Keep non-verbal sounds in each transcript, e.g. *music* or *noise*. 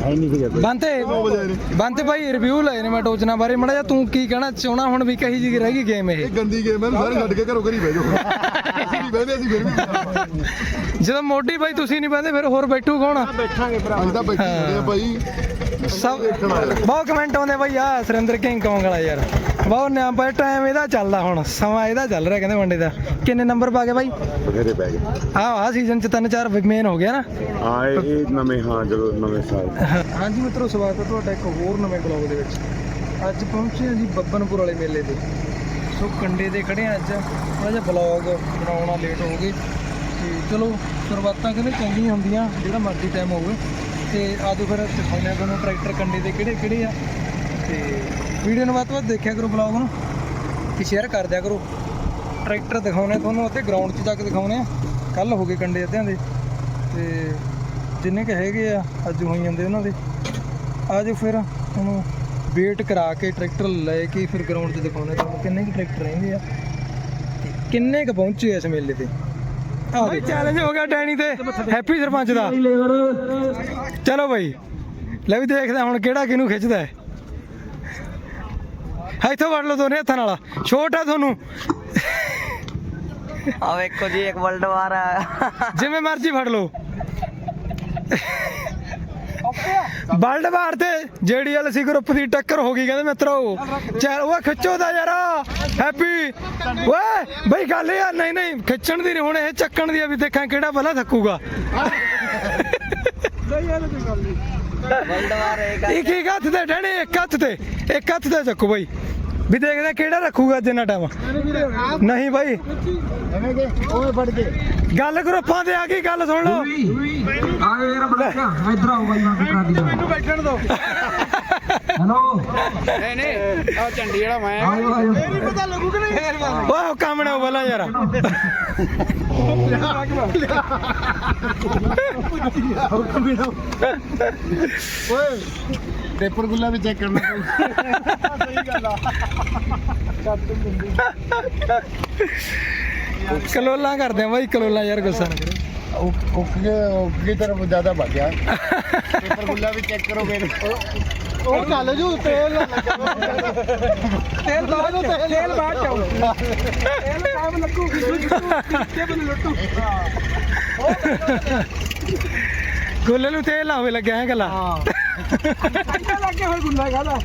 ਹੈ ਨਹੀਂ ਸੀਗਾ ਕੋਈ। ਬੰਤੇ ਬੰਤੇ ਭਾਈ ਰਿਵਿਊ ਲਏ ਨੇ ਮੈਂ ਟੋਚਨਾ ਬਾਰੇ। ਮੜਾ ਜਾ ਤੂੰ ਕੀ ਕਹਿਣਾ ਚਾਹਣਾ ਹੁਣ ਵੀ ਕਹੀ ਜੀ ਰਹਿ ਗਈ ਗੇਮ ਇਹ? ਇਹ ਗੰਦੀ ਗੇਮ ਹੈ ਸਾਰੇ ਛੱਡ ਕੇ ਘਰੋਂ ਘਰੀ ਬਹਿ ਜਾਓ। *laughs* ਅਸੀਂ ਵੀ ਬਹਿੰਦੇ ਅਸੀਂ ਫਿਰ ਵੀ ਬਹਿੰਦੇ। ਜਦੋਂ ਮੋਢੀ ਭਾਈ ਤੁਸੀਂ ਨਹੀਂ ਬੰਦੇ ਫਿਰ ਹੋਰ ਬੈਠੂ ਕੌਣ ਬੈਠਾਂਗੇ ਭਰਾ। ਅਸੀਂ ਤਾਂ ਬੈਠੇ ਖੜੇ ਆ ਭਾਈ। ਸਭ ਬਹੁਤ ਕਮੈਂਟ ਆਉਂਦੇ ਬਾਈ ਆ ਸੁਰਿੰਦਰ ਕਿੰਗ ਕੌਂਗ ਵਾਲਾ ਯਾਰ। ਬਹੁਤ ਨਿਆਂ ਪਰ ਟਾਈਮ ਇਹਦਾ ਚੱਲਦਾ ਹੁਣ ਸਮਾਂ ਇਹਦਾ ਚੱਲ ਰਿਹਾ ਕਹਿੰਦੇ ਵਨਡੇ ਦਾ। ਕਿੰਨੇ ਨੰਬਰ ਪਾ ਗਏ ਬਾਈ ਬਥੇਰੇ ਪੈ ਗਏ। ਆ ਆ ਸੀਜ਼ਨ ਚ ਤਿੰਨ ਚਾਰ ਮੇਨ ਹੋ ਗਿਆ ਨਾ। ਹਾਂ ਇਹ ਨਵੇਂ ਹਾਂ ਜਦੋਂ ਨਵੇਂ ਸਾਲ। ਹਾਂਜੀ ਮਿੱਤਰੋ ਸਵਾਗਤ ਹੈ ਤੁਹਾਡਾ ਇੱਕ ਹੋਰ ਨਵੇਂ ਬਲੌਗ ਦੇ ਵਿੱਚ। ਅੱਜ ਪਹੁੰਚੇ ਹਾਂ ਜੀ ਬੱਬਨਪੁਰ ਵਾਲੇ ਮੇਲੇ ਤੇ। ਸੋ ਕੰਡੇ ਦੇ ਖੜੇ ਹਾਂ ਅੱਜ। ਥੋੜਾ ਜਿਹਾ ਬਲੌਗ ਬਣਾਉਣਾ ਲੇਟ ਹੋ ਗਏ। ਤੇ ਚਲੋ ਸ਼ੁਰੂਆਤਾਂ ਕਹਿੰਦੇ ਚੰਗੀਆਂ ਹੁੰਦੀਆਂ ਜਿਹੜਾ ਮਰਜ਼ੀ ਟਾਈਮ ਹੋਵੇ। ਤੇ ਆਜੋ ਫਿਰ ਦਿਖਾਉਂਦੇ ਹਾਂ ਤੁਹਾਨੂੰ ਟਰੈਕਟਰ ਕੰਡੇ ਦੇ ਕਿਹੜੇ ਕਿਹੜੇ ਆ। ਤੇ ਵੀਡੀਓ ਨੂੰ ਵੱਧ ਤੋਂ ਵੱਧ ਦੇਖਿਆ ਕਰੋ ਬਲੌਗ ਨੂੰ ਤੇ ਸ਼ੇਅਰ ਕਰ ਦਿਆ ਕਰੋ। ਟਰੈਕਟਰ ਦਿਖਾਉਣੇ ਤੁਹਾਨੂੰ ਅਤੇ ਗਰਾਊਂਡ 'ਚ ਜਾ ਕੇ ਦਿਖਾਉਣੇ ਆ। ਕੱਲ ਹੋ ਗਏ ਕੰਡੇ ਅੱਧਿਆਂ ਦੇ। ਤੇ ਜਿੰਨੇ ਕ ਹੈਗੇ ਆ ਅੱਜ ਹੋਈ ਜਾਂਦੇ ਉਹਨਾਂ ਦੇ। ਆਜੋ ਫਿਰ ਹੁਣ ਵੇਟ ਕਰਾ ਕੇ ਟਰੈਕਟਰ ਲੈ ਕੇ ਫਿਰ ਗਰਾਊਂਡ 'ਤੇ ਦਿਖਾਉਣੇ ਤੁਹਾਨੂੰ ਕਿੰਨੇ ਕੁ ਟਰੈਕਟਰ ਰਹਿੰਦੇ ਆ ਤੇ ਕਿੰਨੇ ਕ ਪਹੁੰਚੇ ਇਸ ਮੇਲੇ ਤੇ। ਆਹ ਚੈਲੰਜ ਹੋ ਗਿਆ ਡੈਣੀ ਤੇ। ਹੈਪੀ ਸਰਪੰਚ ਦਾ। ਚਲੋ ਬਾਈ ਲੈ ਵੀ ਦੇਖਦੇ ਹੁਣ ਕਿਹੜਾ ਕਿਹਨੂੰ ਖਿੱਚਦਾ ਹੈ। ਇੱਥੋਂ ਵੜ ਲਓ ਦੋਨੇ ਹੱਥਾਂ ਨਾਲ। ਛੋਟਾ ਤੁਹਾਨੂੰ। ਆ ਵੇਖੋ ਜੀ ਇੱਕ ਵਰਲਡ ਵਾਰ ਆ। ਜਿਵੇਂ ਮਰਜ਼ੀ ਫੜ ਲਓ। ਬਲਡ ਬਾਰ ਤੇ ਜੀਡੀਐਲਸੀ ਗਰੁੱਪ ਦੀ ਟੱਕਰ ਹੋ ਗਈ ਕਹਿੰਦੇ ਮਿੱਤਰੋ ਚੱਲ ਉਹ ਖਿੱਚੋ ਦਾ ਯਾਰ। ਹੈਪੀ। ਓਏ ਬਈ ਗੱਲ ਇਹ ਆ ਨਹੀਂ ਨਹੀਂ ਖਿੱਚਣ ਦੀ ਨਹੀਂ ਹੁਣ ਇਹ ਚੱਕਣ ਦੀ ਆ ਵੀ ਦੇਖਾਂ ਕਿਹੜਾ ਪਹਿਲਾਂ ਥੱਕੂਗਾ। ਵਰਲਡ ਵਾਰ ਇੱਕ ਇੱਕ ਹੱਥ ਤੇ ਡੈਣੇ ਇੱਕ ਹੱਥ ਤੇ ਇੱਕ ਹੱਥ ਤੇ ਚੱਕੋ ਬਈ। ਵੀ ਦੇਖਦੇ ਆ ਕਿਹੜਾ ਰੱਖੂਗਾ ਜਿੰਨਾ ਟਾਈਮ ਨਹੀਂ ਬਾਈ। ਐਵੇਂ ਕਿ ਓਏ ਫੜ ਕੇ ਗੱਲ ਗਰੁੱਪਾਂ ਤੇ ਆ ਗਈ ਗੱਲ ਸੁਣ ਲਓ। ਆਏ ਯਾਰ ਬੜਾ ਇਧਰ ਆਓ ਬਾਈ ਮੈਂ ਕਰਾ ਦੀ ਮੈਨੂੰ ਬੈਠਣ ਦੋ। ਹੈਲੋ। ਨਹੀਂ ਨਹੀਂ ਆ ਝੰਡੀ ਜਿਹੜਾ ਮੈਂ ਆਇਓ ਆਇਓ। ਵਾਹ ਕੰਮ ਨਾ ਬਲਾ ਯਾਰ। ਪੇਪਰ ਗੁੱਲਾ ਵੀ ਚੈੱਕ ਕਰਨਾ ਸਹੀ ਗੱਲ ਆ ਸੱਤ ਕਲੋਲਾ ਕਰਦੇ ਆ ਬਾਈ ਕਲੋਲਾ ਯਾਰ ਗੁੱਸਾ ਨਾ ਕਰੇ ਉਹ ਉਹ ਕੀ ਤਰ੍ਹਾਂ ਜ਼ਿਆਦਾ ਭੱਜਿਆ ਪੇਪਰ ਗੁੱਲਾ ਵੀ ਚੈੱਕ ਕਰੋ ਮੇਰੇ ਉਹ ਚੱਲ ਜੂ ਤੇਲ ਤੇਲ ਬਾਅਦ ਨੂੰ ਤੇਲ ਤੇਲ ਬਾਅਦ ਚਾਉ ਤੇਲ ਕਾਬ ਲੱਗੂਗੀ ਤੇ ਬਨ ਲੁੱਟੂ। ਗੋਲੇ ਨੂੰ ਤੇਲ ਲਾਵੇ ਲੱਗਿਆ ਹੈ। ਗੱਲਾਂ ਲੱਗੇ ਹੋਏ ਗੁੱਲਾ ਗਾਦਾ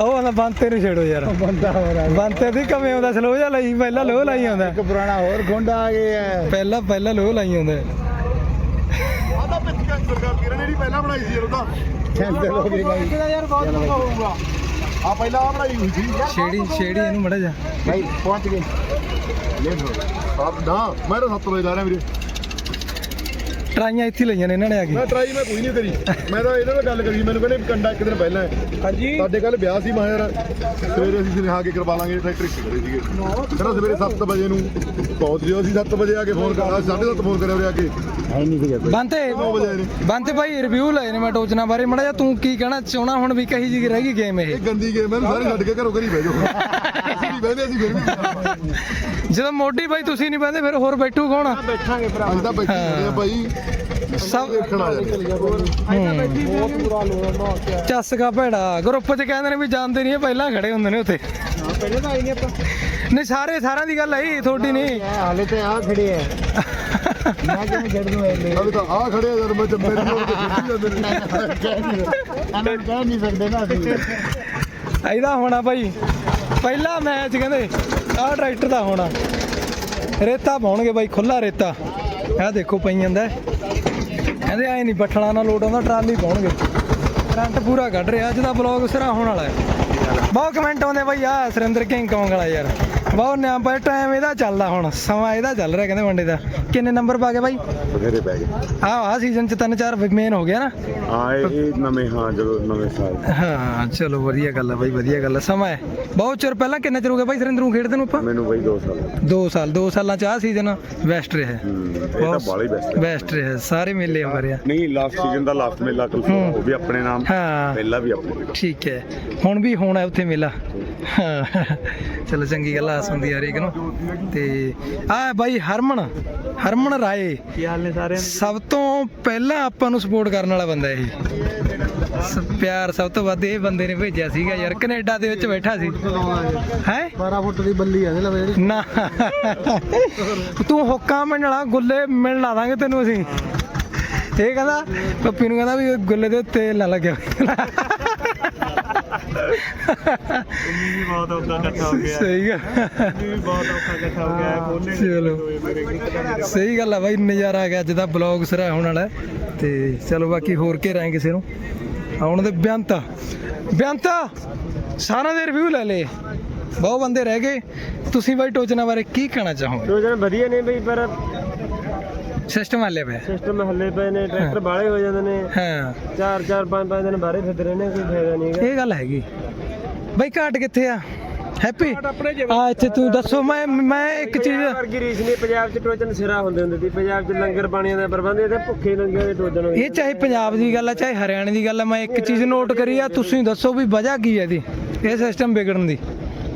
ਉਹ ਆਂਦਾ ਬੰਤੇ ਨੂੰ ਛੇੜੋ ਯਾਰ। ਬੰਦਾ ਹੋ ਰਹਾ ਬੰਤੇ ਦੀ ਕਮੇ ਆਉਂਦਾ ਸਲੋ ਜਿਹਾ ਲਈ ਪਹਿਲਾਂ ਲੋ ਲਾਈ ਆਉਂਦਾ। ਇੱਕ ਪੁਰਾਣਾ ਹੋਰ ਗੁੰਡਾ ਆ ਗਿਆ। ਹੈ ਪਹਿਲਾਂ ਪਹਿਲਾਂ ਲੋ ਲਾਈ ਆਉਂਦਾ। ਆਹ ਤਾਂ ਪਿੱਛੇ ਇਹਨਾਂ ਨੇ ਜਿਹੜੀ ਪਹਿਲਾਂ ਬਣਾਈ ਸੀ ਉਹਦਾ। ਕੈਂਸਲ ਹੋ ਗਈ ਬਾਈ। ਯਾਰ ਬਹੁਤ ਲੰਬਾ ਹੋਊਗਾ। ਆ ਪਹਿਲਾਂ ਆ ਬਣਾਈ ਹੋਈ ਸੀ। ਛੇੜੀ ਛੇੜੀ ਇਹਨੂੰ ਮੜਾ ਜਾ। ਭਾਈ ਪਹੁੰਚ ਗਏ। ਲੈ ਲਓ ਆਪ ਨਾ ਮੈਂ ਤਾਂ 7 ਵਜੇ ਲਾ ਰਿਹਾ ਵੀਰੇ। ਟਰਾਈਆਂ ਇੱਥੇ ਹੀ ਲਈਆਂ ਨੇ ਇਹਨਾਂ ਨੇ ਆ ਮੈਂ ਕੇ ਟਰਾਈ ਮੈਂ ਕੋਈ ਨਹੀਂ ਕਰੀ ਮੈਂ ਤਾਂ ਇਹਨਾਂ ਨਾਲ ਗੱਲ ਕਰੀ ਮੈਨੂੰ ਕਹਿੰਦੇ ਕੰਡਾ ਇੱਕ ਦਿਨ ਪਹਿਲਾਂ ਹੈ। ਹਾਂਜੀ। ਸਾਡੇ ਕੱਲ ਵਿਆਹ ਸੀ ਮੈਂ ਯਾਰ ਸਵੇਰੇ ਅਸੀਂ ਸੁਨੇਹਾ ਕੇ ਕਰਵਾ ਲਾਂਗੇ ਟਰੈਕਟਰ ਇੱਕ ਕਰੇ ਸੀਗੇ। ਕਹਿੰਦਾ ਸਵੇਰੇ 7 ਵਜੇ ਨੂੰ ਪਹੁੰਚ ਜਿਓ ਅਸੀਂ 7 ਵਜੇ ਆ ਕੇ ਫੋਨ ਕਰਾ 7:30 ਫੋਨ ਕਰਿਆ ਉਰੇ ਆ ਕੇ। ਹੈ ਨਹੀਂ ਸੀਗਾ ਕੋਈ। ਬੰਤੇ 9 ਵਜੇ ਆਏ ਨੇ। ਬੰਤੇ ਭਾਈ ਰਿਵਿਊ ਲਏ ਨੇ ਮੈਂ ਟੋਚਨਾ ਬਾਰੇ। ਮੜਾ ਜਾ ਤੂੰ ਕੀ ਕਹਿਣਾ ਚਾਹਣਾ ਹੁਣ ਵੀ ਕਹੀ ਜੀ ਰਹਿ ਗਈ ਗੇਮ ਇਹ। ਇਹ ਗੰਦੀ ਗੇਮ ਹੈ ਸਾਰੇ ਛੱਡ ਕੇ ਘਰੋਂ ਘਰੀ ਬਹਿ ਜਾਓ। ਅਸੀਂ ਵੀ ਬਹਿੰਦੇ ਅਸੀਂ ਫਿਰ ਵੀ ਬਹਿੰਦੇ। ਜਦੋਂ ਮੋਢੀ ਭਾਈ ਤੁਸੀਂ ਨਹੀਂ ਬੰਦੇ ਫਿਰ ਹੋਰ ਬੈਠੂ ਕੌਣ ਬੈਠਾਂਗੇ ਭਰਾ ਅਸੀਂ ਤਾਂ ਬੈਠੇ ਖੜੇ ਆ ਭਾਈ। ਸਭ ਆ ਚੱਸ ਕਾ ਭੈੜਾ। ਗਰੁੱਪ 'ਚ ਕਹਿੰਦੇ ਨੇ ਵੀ ਜਾਂਦੇ ਨਹੀਂ ਇਹ ਪਹਿਲਾਂ ਖੜੇ ਹੁੰਦੇ ਨੇ ਉੱਥੇ। ਪਹਿਲੇ ਤਾਂ ਆਈ ਨਹੀਂ ਆਪਾਂ। ਨਹੀਂ ਸਾਰੇ ਸਾਰਿਆਂ ਦੀ ਗੱਲ ਆਈ ਤੁਹਾਡੀ ਨਹੀਂ। ਹਾਲੇ ਤੇ ਆ ਖੜੇ ਐ ਮੈਂ ਕਿਵੇਂ ਛੱਡ ਦੂੰ ਐਲੇ ਅਭੀ ਤਾਂ ਆ ਖੜੇ ਆ ਜਦ ਮੈਂ ਜੰਮੇ ਨਹੀਂ ਹੋਣ ਤੇ ਜਾਂਦੇ ਨੇ। ਅਨਾਂ ਕਹਿ ਨਹੀਂ ਸਕਦੇ ਨਾ ਅਸੀਂ। ਇਹਦਾ ਹੋਣਾ ਭਾਈ। ਪਹਿਲਾ ਮੈਚ ਕਹਿੰਦੇ ਆਹ ਟਰੈਕਟਰ ਦਾ ਹੋਣਾ। ਰੇਤਾ ਪਾਉਣਗੇ ਬਾਈ ਖੁੱਲਾ ਰੇਤਾ। ਆਹ ਦੇਖੋ ਪਈ ਜਾਂਦਾ। ਕਹਿੰਦੇ ਐ ਨਹੀਂ ਬੱਠਲਾ ਨਾਲ ਲੋਡ ਆਉਂਦਾ ਟਰਾਲੀ ਪਾਉਣਗੇ। ਕਰੰਟ ਪੂਰਾ ਕੱਢ ਰਿਹਾ, ਅੱਜ ਦਾ ਬਲੌਗ ਸਿਰਾ ਹੋਣ ਵਾਲਾ ਹੈ। ਬਹੁਤ ਕਮੈਂਟ ਆਉਂਦੇ ਬਾਈ ਆ ਸੁਰਿੰਦਰ ਕਿੰਗ ਕੌਂਗ ਵਾਲਾ ਯਾਰ। ਬਹੁਤ ਨਿਆਂ ਪਰ ਟਾਈਮ ਇਹਦਾ ਚੱਲਦਾ ਹੁਣ ਸਮਾਂ ਇਹਦਾ ਚੱਲ ਰਿਹਾ ਕਹਿੰਦੇ ਵਨਡੇ ਦਾ। ਕਿੰਨੇ ਨੰਬਰ ਪਾ ਗਏ ਬਾਈ? ਬਥੇਰੇ ਪੈ ਗਏ। ਆਹ ਆਹ ਸੀਜ਼ਨ ਚ ਤਿੰਨ ਚਾਰ ਮੇਨ ਹੋ ਗਿਆ ਨਾ। ਹਾਂ ਇਹ ਨਵੇਂ ਹਾਂ ਜਦੋਂ ਨਵੇਂ ਸਾਲ। ਹਾਂ ਚਲੋ ਵਧੀਆ ਗੱਲ ਹੈ ਬਾਈ ਵਧੀਆ ਗੱਲ ਹੈ ਸਮਾਂ ਹੈ। ਬਹੁਤ ਚਿਰ ਪਹਿਲਾਂ ਕਿੰਨਾ ਚਿਰ ਹੋ ਗਿਆ ਬਾਈ ਸੁਰਿੰਦਰ ਨੂੰ ਖੇਡਦੇ ਨੂੰ ਆਪਾਂ? ਮੈਨੂੰ ਬਈ 2 ਸਾਲ। 2 ਸਾਲ 2 ਸਾਲਾਂ ਚ ਆਹ ਸੀਜ਼ਨ ਬੈਸਟ ਰਿਹਾ। ਹੂੰ, ਇਹ ਤਾਂ ਬਾਲੀ ਬੈਸਟ ਬੈਸਟ ਰਿਹਾ। ਸਾਰੇ ਮੇਲੇ ਹੋ ਰਿਹਾ ਨਹੀਂ ਲਾਸਟ ਸੀਜ਼ਨ ਦਾ ਲਾਸਟ ਮੇਲਾ ਕੱਲ। ਉਹ ਵੀ ਆਪਣੇ ਨਾਮ ਪਹਿਲਾ ਵੀ ਆਪਣੇ। ਠੀਕ ਹੈ ਹੁਣ ਵੀ ਹੋਣਾ ਉੱਥੇ ਮੇਲਾ। ਚਲੋ ਚੰਗੀ ਗੱਲ ਆ ਆਸ ਹੁੰਦੀ ਆ ਹਰੇਕ ਨੂੰ। ਤੇ ਆ ਬਾਈ ਹਰਮਨ ਹਰਮਨ ਰਾਏ। ਕੀ ਹਾਲ ਨੇ ਸਾਰਿਆਂ ਸਭ ਤੋਂ ਪਹਿਲਾਂ ਆਪਾਂ ਨੂੰ ਸਪੋਰਟ ਕਰਨ ਵਾਲਾ ਬੰਦਾ ਇਹ। ਪਿਆਰ ਸਭ ਤੋਂ ਵੱਧ ਇਹ ਬੰਦੇ ਨੇ ਭੇਜਿਆ ਸੀਗਾ ਯਾਰ ਕੈਨੇਡਾ ਦੇ ਵਿੱਚ ਬੈਠਾ ਸੀ। ਹੈ? 12 ਫੁੱਟ ਦੀ ਬੱਲੀ ਆ ਇਹਦੇ। ਲਵੇ ਨਾ। ਤੂੰ ਹੁੱਕਾ ਵਾਲਾ ਗੁੱਲੇ ਮਿਲ ਲਾ ਦਾਂਗੇ ਤੈਨੂੰ ਅਸੀਂ। ਇਹ ਕਹਿੰਦਾ ਪੱਪੀ ਨੂੰ ਕਹਿੰਦਾ ਵੀ ਗੁੱਲੇ ਦੇ ਉੱਤੇ ਤੇਲ ਨਾ ਲੱਗਿਆ ਵੀ ਬਹੁਤ ਔਖਾ ਇਕੱਠਾ ਹੋ ਗਿਆ। ਸਹੀ ਗੱਲ। ਵੀ ਬਹੁਤ ਔਖਾ ਇਕੱਠਾ ਹੋ ਗਿਆ। ਖੋਲਣੇ ਚਲੋ। ਸਹੀ ਗੱਲ ਆ ਬਾਈ ਨਜ਼ਾਰਾ ਆ ਗਿਆ ਅੱਜ ਦਾ ਬਲੌਗ ਸਿਰਾ ਹੋਣ ਵਾਲਾ। ਤੇ ਚਲੋ ਬਾਕੀ ਹੋਰ ਕੇ ਰਾਂ ਕਿਸੇ ਨੂੰ? ਆਉਣ ਦੇ ਬਿਆੰਤਾ ਬਿਆੰਤਾ ਸਾਰਿਆਂ ਦੇ ਰਿਵਿਊ ਲੈ ਲਏ। ਬਹੁਤ ਬੰਦੇ ਰਹਿ ਗਏ। ਤੁਸੀਂ ਬਾਈ ਟੋਚਨਾ ਬਾਰੇ ਕੀ ਕਹਿਣਾ ਚਾਹੋਗੇ? ਜਣ ਵਧੀਆ ਨੇ ਬਈ ਪਰ ਸਿਸਟਮ ਹਾਲੇ ਪਿਆ। ਸਿਸਟਮ ਹੱਲੇ ਪਏ ਨੇ ਟਰੈਕਟਰ ਬਾਲੇ ਹੋ ਜਾਂਦੇ ਨੇ। ਹਾਂ। ਚਾਰ ਚਾਰ ਪੰਜ ਪੰਜ ਦਿਨ ਬਾਹਰੇ ਫਿਰਦੇ ਰਹਿੰਦੇ ਕੋਈ ਫਾਇਦਾ ਨਹੀਂ ਹੈਗਾ। ਇਹ ਗੱਲ ਹੈਗੀ। ਬਾਈ ਘਾਟ ਕਿੱਥੇ ਆ? ਹੈਪੀ? ਆ ਇੱਥੇ ਤੂੰ ਦੱਸੋ ਮੈਂ ਮੈਂ ਇੱਕ ਚੀਜ਼ ਵਰਗੀ ਰੀਸ ਨਹੀਂ ਪੰਜਾਬ 'ਚ ਟੋਜਨ ਸਿਰਾ ਹੁੰਦੇ ਹੁੰਦੇ ਸੀ। ਪੰਜਾਬ 'ਚ ਲੰਗਰ ਪਾਣੀਆਂ ਦਾ ਪ੍ਰਬੰਧ ਇਹ ਤਾਂ ਭੁੱਖੇ ਲੰਗਰ ਦੇ ਹੋਏ ਇਹ ਚਾਹੇ ਪੰਜਾਬ ਦੀ ਗੱਲ ਆ ਚਾਹੇ ਹਰਿਆਣੇ ਦੀ ਗੱਲ ਆ ਮੈਂ ਇੱਕ ਚੀਜ਼ ਨੋਟ ਕਰੀ ਆ ਤੁਸੀਂ ਦੱਸੋ ਵੀ ਵਜ੍ਹਾ ਕੀ ਹੈ ਇਹਦੀ ਇਹ ਸਿਸਟਮ ਵਿਗੜਨ ਦੀ।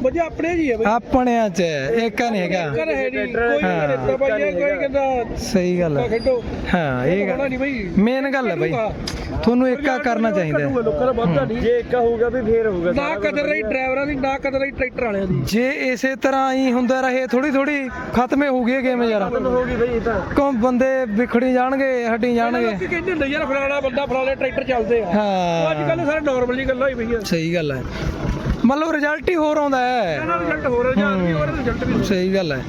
ਵਜਾ ਆਪਣੇ ਜੀ ਹੈ ਆਪਣਿਆਂ ਚ ਹੈ, ਏਕਾ ਨਹੀਂ ਹੈਗਾ। ਹੈ ਨਹੀਂ ਕੋਈ ਹਾਂ। ਨਹੀਂ ਬਾਈ ਇਹ ਕੋਈ ਕਹਿੰਦਾ ਸਹੀ ਗੱਲ ਹੈ। ਖੇਡੋ। ਹਾਂ ਇਹ ਹੋਣਾ ਗੱਲ ਨਹੀਂ ਬਈ। ਮੇਨ ਗੱਲ ਹੈ ਬਾਈ। ਤੁਹਾਨੂੰ ਏਕਾ ਕਰਨਾ ਚਾਹੀਦਾ ਹੈ। ਲੋਕਾਂ ਦਾ ਵਾਧਾ ਨਹੀਂ। ਜੇ ਇੱਕ ਹੋਊਗਾ ਵੀ ਫੇਰ ਹੋਊਗਾ ਨਾ ਕਦਰ ਰਹੀ ਡਰਾਈਵਰਾਂ ਦੀ ਨਾ ਕਦਰ ਰਹੀ ਟਰੈਕਟਰ ਵਾਲਿਆਂ ਦੀ। ਜੇ ਇਸੇ ਤਰ੍ਹਾਂ ਹੀ ਹੁੰਦਾ ਰਹੇ ਥੋੜੀ ਥੋੜੀ ਖਤਮੇ ਹੋ ਗਏ ਗੇਮ ਯਾਰ। ਹੋਊਗੀ ਬਈ ਇਹ ਤਾਂ। ਕਿਉਂ ਬੰਦੇ ਵਿਖੜੀ ਜਾਣਗੇ ਹੱਡੀ ਜਾਣਗੇ ਲੋਕੀ ਕਹਿੰਦੇ ਹੁੰਦੇ ਯਾਰ ਫਲਾਣਾ ਬੰਦਾ ਫਲਾਣੇ ਟਰੈਕਟਰ ਚੱਲਦੇ ਆ। ਹਾਂ। ਅੱਜ ਕੱਲ ਸਾਰੇ ਨਾਰਮਲ ਜੀ ਗੱਲਾਂ ਹੀ ਪਈਆਂ। ਸਹੀ ਗੱਲ ਹੈ। ਮਤਲਬ ਰਿਜ਼ਲਟ ਹੀ ਹੋਰ ਆਉਂਦਾ ਹੈ। ਇਹਨਾਂ ਰਿਜ਼ਲਟ ਹੋ ਰਿਹਾ ਜਾਂ ਵੀ ਹੋਰ ਰਿਜ਼ਲਟ ਵੀ ਸਹੀ ਗੱਲ ਹੈ।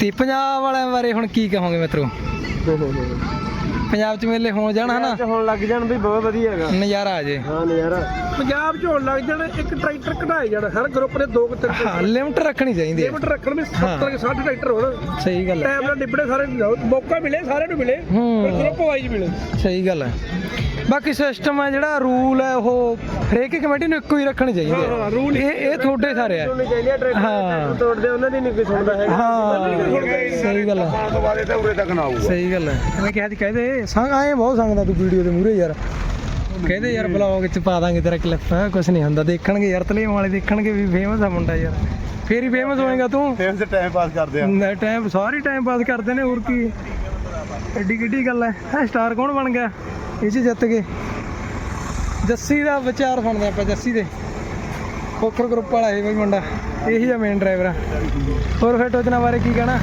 ਤੇ ਪੰਜਾਬ ਵਾਲਿਆਂ ਬਾਰੇ ਹੁਣ ਕੀ ਕਹੋਗੇ ਮਿੱਤਰੋ? ਪੰਜਾਬ ਚ ਮੇਲੇ ਹੋ ਜਾਣ ਹਨਾ? ਹੁਣ ਲੱਗ ਜਾਣ ਵੀ ਬਹੁਤ ਵਧੀਆ ਹੈਗਾ। ਨਜ਼ਾਰਾ ਆ ਜੇ। ਹਾਂ ਨਜ਼ਾਰਾ। ਪੰਜਾਬ 'ਚ ਹੋਣ ਲੱਗ ਜਾਣ ਇੱਕ ਟਰੈਕਟਰ ਕਢਾਏ ਜਾਣ ਹਰ ਗਰੁੱਪ ਦੇ ਦੋ ਕੁ ਤਿੰਨ ਹਾਂ ਲਿਮਟ ਰੱਖਣੀ ਚਾਹੀਦੀ ਹੈ। ਲਿਮਟ ਰੱਖਣ ਵੀ 70 ਕੇ 60 ਟਰੈਕਟਰ ਹੋਣ। ਸਹੀ ਗੱਲ ਹੈ। ਟਾਈਮ ਨਾਲ ਨਿਬੜੇ ਸਾਰੇ ਨੂੰ ਜਾਓ। ਮੌਕਾ ਮਿਲੇ ਸਾਰਿਆਂ ਨੂੰ ਮਿਲੇ ਹੂੰ। ਪਰ ਗਰੁੱਪ ਵਾਈਜ਼ ਮਿਲੇ। ਸਹੀ ਗੱਲ ਹੈ। ਬਾਕੀ ਸਿਸਟਮ ਹੈ ਜਿਹੜਾ ਰੂਲ ਹੈ ਉਹ ਹਰੇਕ ਕਮੇਟੀ ਨੂੰ ਇੱਕੋ ਹੀ ਰੱਖਣੇ ਚਾਹੀਦੇ ਹਾਂ, rule ਇਹ ਇਹ ਤੁਹਾਡੇ ਸਾਰੇ ਆ ਨਹੀਂ ਚਾਹੀਦੀ ਟਰੈਕਟਰ ਹਾਂ। ਤੋੜਦੇ ਉਹਨਾਂ ਦੀ ਨਹੀਂ ਕੋਈ ਸੁਣਦਾ ਹੈਗਾ। ਹਾਂ। ਸਹੀ ਗੱਲ ਹੈ। ਤੋਂ ਬਾਅਦ ਇਹ ਤਾਂ ਉਰੇ ਤੱਕ ਨਾ ਆਊਗਾ। ਸਹੀ ਗੱਲ ਹੈ। ਮੈਂ ਕਿਹਾ ਜੀ ਕਹਦੇ ਸੰਗ ਆਏ ਬਹੁਤ ਸੰਗਦਾ ਤੂੰ ਵੀਡੀਓ ਦੇ ਮੂਰੇ ਯਾਰ। ਕਹਿੰਦੇ ਯਾਰ ਬਲੌਗ ਚ ਪਾ ਦਾਂਗੇ ਤੇਰਾ ਕਲਿੱਪ ਕੁਝ ਨਹੀਂ ਹੁੰਦਾ ਦੇਖਣਗੇ ਯਾਰ ਤਲੇ ਵਾਲੇ ਦੇਖਣਗੇ ਵੀ ਫੇਮਸ ਆ ਮੁੰਡਾ ਯਾਰ। ਫੇਰ ਹੀ ਫੇਮਸ ਹੋਏਗਾ ਤੂੰ। ਫੇਰ ਸੇ ਟਾਈਮ ਪਾਸ ਕਰਦੇ ਆ। ਨਾ ਟਾਈਮ ਸਾਰੀ ਟਾਈਮ ਪਾਸ ਕਰਦੇ ਨੇ ਹੋਰ ਕੀ। ਐਡੀ ਕਿੱਡੀ ਗੱਲ ਹੈ ਹੈ ਸਟਾਰ ਕੌਣ ਬਣ ਗਿਆ? ਇਹ ਚ ਜਿੱਤ ਗਏ। ਜੱਸੀ ਦਾ ਵਿਚਾਰ ਸੁਣਦੇ ਆਪਾਂ ਜੱਸੀ ਦੇ। ਖੋਖਰ ਗਰੁੱਪ ਵਾਲਾ ਇਹ ਬਈ ਮੁੰਡਾ ਇਹੀ ਆ ਮੇਨ ਡਰਾਈਵਰ ਆ। ਹੋਰ ਫਿਰ ਟੋਚਨਾ ਬਾਰੇ ਕੀ ਕਹਿਣਾ?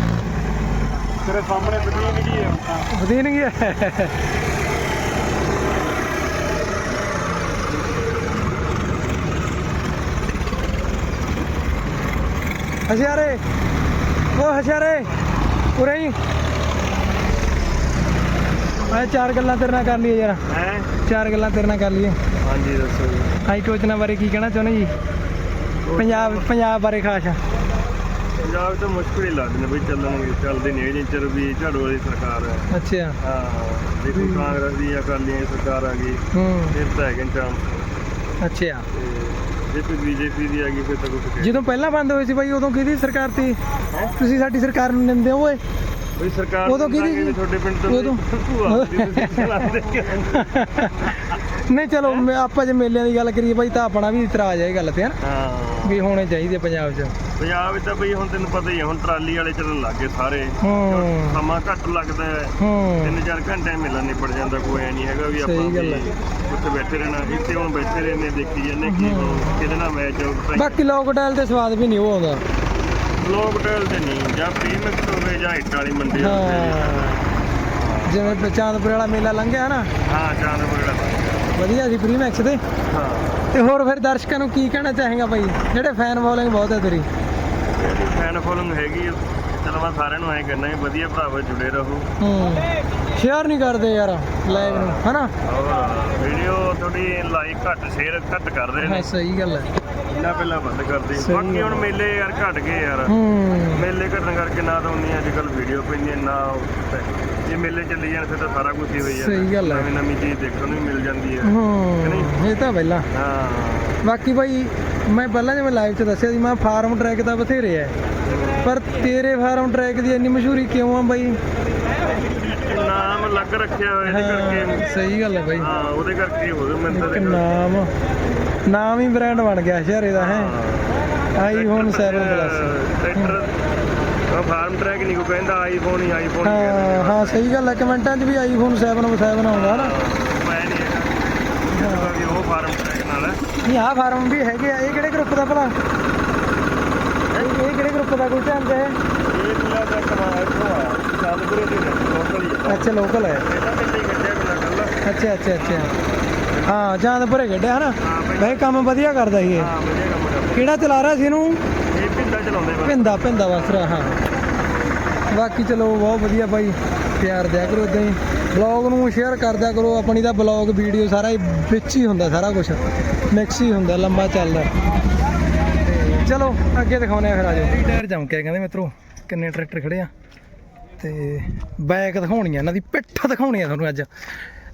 ਤੇਰੇ ਸਾਹਮਣੇ ਬਦੀਨ ਕੀ ਹੈ ਵਧੀਆ ਨਹੀਂ ਹਸ਼ਿਆਰੇ। ਉਹ ਹਸ਼ਿਆਰੇ ਉਰੇ ਹੀ। ਆ ਚਾਰ ਗੱਲਾਂ ਤੇਰੇ ਨਾਲ ਕਰ ਲਈਏ ਯਾਰ। ਹੈ? ਚਾਰ ਗੱਲਾਂ ਤੇਰੇ ਨਾਲ ਕਰ ਲਈਏ ਹਾਂਜੀ ਦੱਸੋ ਜੀ। ਹਾਈ ਟੋਚਨਾ ਬਾਰੇ ਕੀ ਕਹਿਣਾ ਚਾਹੁੰਦੇ ਜੀ? ਪੰਜਾਬ ਪੰਜਾਬ ਬਾਰੇ ਖਾਸ। ਪੰਜਾਬ ਤਾਂ ਮੁਸ਼ਕਿਲ ਹੀ ਲੱਗਦੇ ਨੇ ਬਈ ਚੱਲਣਗੇ ਚੱਲਦੇ ਨਹੀਂ ਇਹ ਚਿਰ ਵੀ ਝਾੜੂ ਵਾਲੀ ਸਰਕਾਰ ਹੈ। ਅੱਛਾ। ਹਾਂ ਦੇਖੋ ਕਾਂਗਰਸ ਦੀ ਅਕਾਲੀਆਂ ਦੀ ਸਰਕਾਰ ਆ ਗਈ। ਹੂੰ। ਫਿਰ ਤਾਂ ਹੈਗੇ ਚਾਂਸ। ਅੱਛਾ। ਜੇ ਕੋਈ ਬੀਜੇਪੀ ਦੀ ਆ ਗਈ ਫਿਰ ਤਾਂ ਕੁਝ ਜਦੋਂ ਪਹਿਲਾਂ ਬੰਦ ਹੋਏ ਸੀ ਬਾਈ ਉਦੋਂ ਕਿਹਦੀ ਸਰਕਾਰ ਸੀ? ਤੁਸੀਂ ਸਾਡੀ ਸਰਕਾਰ ਨੂੰ ਨਿੰਦੇ ਓਏ। ਬਈ ਸਰਕਾਰ ਉਦੋਂ ਕਿਹਦੀ ਸੀ? ਤੁਹਾਡੇ ਪਿੰਡ ਤੋਂ ਉਦੋਂ? ਭੂਆ ਦੀ ਤੁਸੀਂ ਚਲਾਉਂਦੇ ਨਹੀਂ ਚਲੋ ਮੈਂ- ਆਪਾਂ ਜੇ ਮੇਲਿਆਂ ਦੀ ਗੱਲ ਕਰੀਏ ਬਾਈ ਤਾਂ ਆਪਣਾ ਵੀ ਇਤਰਾਜ਼ ਹੈ ਇਹ ਗੱਲ ਤੇ ਹਨ ਹਾਂ। ਵੀ ਹੋਣੇ ਚਾਹੀਦੇ ਪੰਜਾਬ 'ਚ? ਪੰਜਾਬ ਵਿੱਚ ਤਾਂ ਬਈ ਹੁਣ ਤੈਨੂੰ ਪਤਾ ਹੀ ਹੈ ਹੁਣ ਟਰਾਲੀ ਵਾਲੇ ਚੱਲਣ ਲੱਗ ਗਏ ਸਾਰੇ। ਹੂੰ। ਸਮਾਂ ਘੱਟ ਲੱਗਦਾ ਹੈ। ਹੂੰ। ਤਿੰਨ ਚਾਰ ਘੰਟੇ ਮੇਲਾ ਨਿਪੜ ਜਾਂਦਾ ਕੋਈ ਐ ਨਹੀਂ ਹੈਗਾ ਵੀ ਆਪਾਂ ਸਹੀ ਗੱਲ ਹੈ। ਵੀ ਉੱਥੇ ਬੈਠੇ ਰਹਿਣਾ ਇੱਥੇ ਹੁਣ ਬੈਠੇ ਰਹਿੰਦੇ ਦੇਖੀ ਜਾਂਦੇ ਕੀ ਬਣੂ, ਕਿਹਦੇ ਨਾਲ ਮੈਚ ਆਊ ਬਾਕੀ ਲੋਕ ਡਾਇਲ ਤੇ ਸਵਾਦ ਵੀ ਨਹੀਂ ਉਹ ਆਉਂਦਾ। ਬਲੌਗ ਟੇਲ ਤੇ ਨਹੀਂ ਜਾਂ ਪ੍ਰੀਮਿਕਸ ਹੋਵੇ ਜਾਂ ਇੱਟ ਵਾਲੀ ਮੰਡੀ ਹਾਂ। ਜਿਵੇਂ ਚਾਂਦਪੁਰ ਵਾਲਾ ਮੇਲਾ ਲੰਘਿਆ ਨਾ ਹਾਂ ਚਾਂਦ ਬਗੜਾ ਵਧੀਆ ਸੀ ਪ੍ਰੀਮੈਕਸ ਤੇ? ਹਾਂ। ਤੇ ਹੋਰ ਫਿਰ ਦਰਸ਼ਕਾਂ ਨੂੰ ਕੀ ਕਹਿਣਾ ਚਾਹੇਗਾ ਬਾਈ? ਜਿਹੜੇ ਫੈਨ ਫੋਲੋਇੰਗ ਬਹੁਤ ਹੈ ਤੇਰੀ। ਇਹਦੀ ਫੈਨ ਫੋਲੋਇੰਗ ਹੈਗੀ ਆ। ਚਲੋ ਮੈਂ ਸਾਰਿਆਂ ਨੂੰ ਐਂ ਕਹਿੰਦਾ ਵੀ ਵਧੀਆ ਭਰਾਵੋ ਜੁੜੇ ਰਹੋ। ਹੂੰ। ਸ਼ੇਅਰ ਨਹੀਂ ਕਰਦੇ ਯਾਰ ਲਾਈਵ ਨੂੰ ਹਨਾ? ਔਰ ਵੀਡੀਓ ਥੋੜੀ ਲਾਈਕ ਘੱਟ ਸ਼ੇਅਰ ਘੱਟ ਕਰ ਰਹੇ ਹਾਂ ਨੇ ਸਹੀ ਗੱਲ ਹੈ। ਇਹਨਾਂ ਪਹਿਲਾਂ ਬੰਦ ਕਰਦੇ ਸਹੀ ਬਾਕੀ ਹੁਣ ਮੇਲੇ ਯਾਰ ਘਟ ਗਏ ਯਾਰ। ਹੂੰ। ਮੇਲੇ ਘਟਣ ਕਰਕੇ ਨਾ ਤਾਂ ਉਨੀ ਅੱਜ ਕੱਲ ਵੀਡੀਓ ਪੈਂਦੀਆਂ ਨਾ ਉਹ- ਜੇ ਮੇਲੇ ਚੱਲੀ ਜਾਣ ਫਿਰ ਤਾਂ ਸਾਰਾ ਕੁਝ ਹੀ ਹੋਈ ਜਾਂਦਾ। ਸਹੀ ਗੱਲ ਹੈ। ਨਵੀਂ ਨਵੀਂ ਚੀਜ਼ ਦੇਖਣ ਨੂੰ ਵੀ ਮਿਲ ਜਾਂਦੀ ਹੈ। ਹੂੰ ਇਹ ਤਾਂ ਪਹਿਲਾਂ। ਹਾਂ। ਬਾਕੀ ਭਾਈ ਮੈਂ ਪਹਿਲਾਂ ਜਿਵੇਂ ਲਾਈਵ 'ਚ ਦੱਸਿਆ ਸੀ ਮੈਂ ਫਾਰਮ ਟਰੈਕ ਤਾਂ ਬਥੇਰੇ ਐ ਪਰ ਤੇਰੇ ਫਾਰਮ ਟਰੈਕ ਦੀ ਇੰਨੀ ਮਸ਼ਹੂਰੀ ਕਿਉਂ ਆ ਬਾਈ? ਨਾਮ ਅਲੱਗ ਰੱਖਿਆ ਹੋਇਆ ਇਹਦੇ ਕਰਕੇ। ਹਾਂ, ਸਹੀ ਗੱਲ ਹੈ ਬਾਈ। ਹਾਂ ਉਹਦੇ ਕਰਕੇ ਹੀ ਹੋ ਗਿਆ ਮੈਨੂੰ ਤਾਂ ਇੱਕ ਦੇਖੋ। ਨਾਮ। ਨਾਮ ਹੀ ਬ੍ਰਾਂਡ ਬਣ ਗਿਆ ਸ਼ਹਿਰੇ ਦਾ ਹੈ। ਆਈਫੋਨ 7 ਪਲੱਸ ਟਰੈਕਟਰ ਉਹ ਫਾਰਮ ਟਰੈਕ ਨਹੀਂ ਕੋ ਕਹਿੰਦਾ ਆਈਫੋਨ ਹੀ ਆਈਫੋਨ ਹੀ ਹਾਂ ਹਾਂ ਸਹੀ ਗੱਲ ਹੈ ਕਮੈਂਟਾਂ 'ਚ ਵੀ ਆਈਫੋਨ 7 7 ਆਉਂਦਾ ਨਾ। ਮੈਂ ਨਹੀਂ ਹੈਗਾ ਵੀ ਉਹ ਫਾਰਮ ਟਰੈਕ ਨਾਲ ਹੈ। ਨਹੀਂ ਆਹ ਫਾਰਮ ਵੀ ਹੈਗੇ ਆ ਇਹ ਕਿਹੜੇ ਗਰੁੱਪ ਦਾ ਭਲਾ? ਇਹ ਇਹ ਕਿਹੜੇ ਗਰੁੱਪ ਦਾ ਕੋਈ ਧਿਆਨ ਤੇ ਹੈ ਇਹ ਮੇਰਾ ਤਾਂ ਕਮਾਲ ਤੋਂ ਆਇਆ ਚਾਂਦਪੁਰੇ ਦੇ ਲੋਕਲ ਹੀ ਹੈ। ਅੱਛਾ ਲੋਕਲ ਹੈ। ਇਹਦਾ ਕਿੰਨੀ ਗੱਡਿਆ ਕਿੰਨਾ ਕੱਲ ਅੱਛਾ ਅੱਛਾ ਅੱਛਾ। ਹਾਂ ਗੱਡਿਆ ਹਨਾ? ਕੰਮ ਵਧੀਆ ਕਰਦਾ ਸੀ ਇਹ। ਹਾਂ ਵਧੀਆ ਕੰਮ ਕਰਦਾ। ਕਿਹੜਾ ਚਲਾ ਰਿਹਾ ਸੀ ਇਹਨੂੰ? ਇਹ ਪਿੰਡਾ ਚਲਾਉਂਦੇ ਬਸ। ਪਿੰਦਾ ਪਿੰਦਾ ਵਸਰਾ ਹਾਂ। ਬਾਕੀ ਚਲੋ ਬਹੁਤ ਵਧੀਆ ਭਾਈ ਪਿਆਰ ਦਿਆ ਕਰੋ ਇਦਾਂ ਹੀ। ਬਲੌਗ ਨੂੰ ਸ਼ੇਅਰ ਕਰਦਿਆ ਕਰੋ। ਆਪਣੀ ਦਾ ਬਲੌਗ ਵੀਡੀਓ ਸਾਰਾ ਹੀ ਵਿੱਚ ਹੀ ਹੁੰਦਾ ਸਾਰਾ ਕੁਝ ਮਿਕਸ ਹੀ ਹੁੰਦਾ ਲੰਮਾ ਚੱਲਦਾ। ਚਲੋ ਅੱਗੇ ਦਿਖਾਉਨੇ ਆ ਫਿਰ ਆਜੋ ਟਾਇਰ ਚਮਕਿਆ ਕਹਿੰਦੇ ਮਿੱਤਰੋ ਕਿੰਨੇ ਟਰੈਕਟਰ ਖੜੇ ਆ। ਤੇ ਬੈਕ ਦਿਖਾਉਣੀ ਆ ਇਹਨਾਂ ਦੀ ਪਿੱਠ ਦਿਖਾਉਣੀ ਆ ਤੁਹਾਨੂੰ ਅੱਜ।